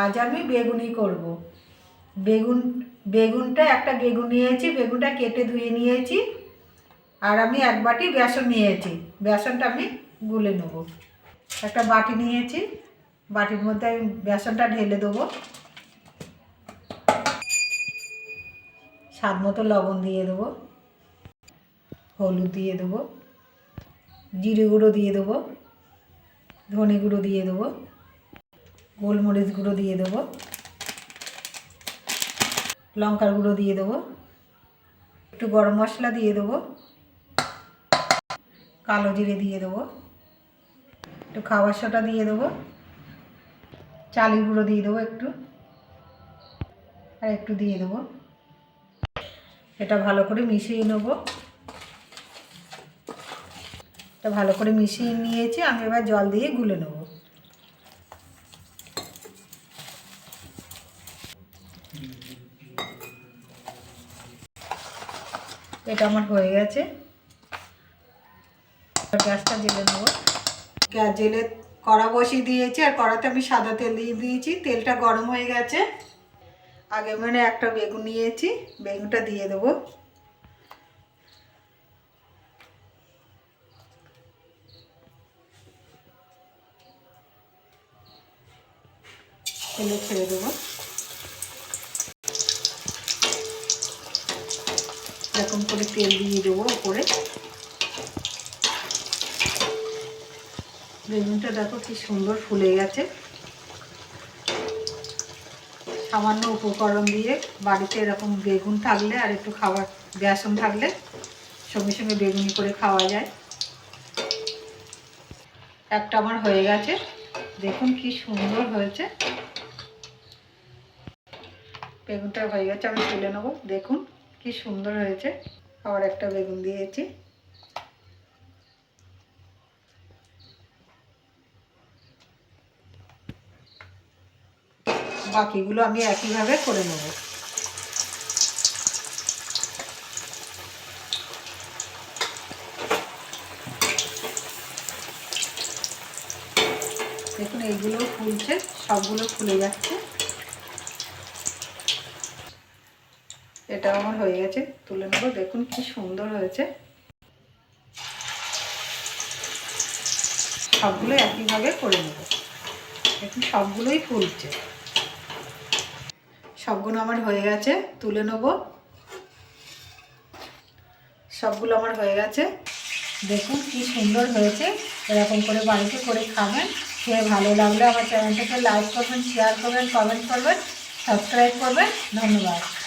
আজ আমি বেগুনি করব। বেগুন, বেগুনটা একটা বেগুন নিয়েছি, বেগুনটা কেটে ধুয়ে নিয়েছি, আর আমি এক বাটি বেসন নিয়েছি। বেসনটা আমি গুলে নেব। একটা বাটি নিয়েছি, বাটির মধ্যে আমি বেসনটা ঢেলে দেবো। স্বাদ মতো লবণ দিয়ে দেবো। হলুদ দিয়ে দেবো। জিরে গুঁড়ো দিয়ে দেবো। ধনে গুঁড়ো দিয়ে দেবো। গোলমরিচ গুঁড়ো দিয়ে দেবো। লঙ্কার গুঁড়ো দিয়ে দেবো। একটু গরম মশলা দিয়ে দেবো। কালো জিরে দিয়ে দেবো। একটু খাবার সোটা দিয়ে দেবো। চালের গুঁড়ো দিয়ে দেবো একটু। আর একটু দিয়ে দেবো। এটা ভালো করে মিশিয়ে নেব। এটা ভালো করে মিশিয়ে নিয়েছি। আমি এবার জল দিয়ে গুলে নেব। এটা আমার হয়ে গেছে। গ্যাসটা জেলে নেব। গ্যাস জেলে কড়া বসিয়ে দিয়েছি, আর কড়াতে আমি সাদা তেল দিয়ে দিয়েছি। তেলটা গরম হয়ে গেছে। আগে মানে একটা বেগুন নিয়েছি, বেগুনটা দিয়ে দেবো। তেলে ছেড়ে দেবো। এরকম করে তেল দিয়ে দেবো ওপরে। বেগুনটা দেখো কি সুন্দর ফুলে গেছে। সামান্য উপকরণ দিয়ে বাড়িতে এরকম বেগুন থাকলে আর একটু খাবার, বেসন থাকলে সঙ্গে সঙ্গে বেগুনি করে খাওয়া যায়। একটা আমার হয়ে গেছে। দেখুন কি সুন্দর হয়েছে। বেগুনটা হয়ে গেছে, আমি তুলে নেব। দেখুন। কি সুন্দর হয়েছে। আবার একটা বেগুন দিয়েছি। বাকিগুলো আমি একইভাবে করে নেব। দেখুন, এইগুলো ফুলছে, সবগুলো ফুলে যাচ্ছে। এটা আমার হয়ে গেছে। তুলে নেব। দেখুন কি সুন্দর হয়েছে। সবগুলো একইভাবে করে নেব। দেখুন, সবগুলোই ফুলছে। সবগুলো আমার হয়ে গেছে। তুলে নেব। সবগুলো আমার হয়ে গেছে। দেখুন কি সুন্দর হয়েছে। এরকম করে বাড়িতে করে খাবেন। খেয়ে ভালো লাগলে আমার চ্যানেলটাকে লাইক করবেন শেয়ার করবেন কমেন্ট করবেন সাবস্ক্রাইব করবেন। ধন্যবাদ।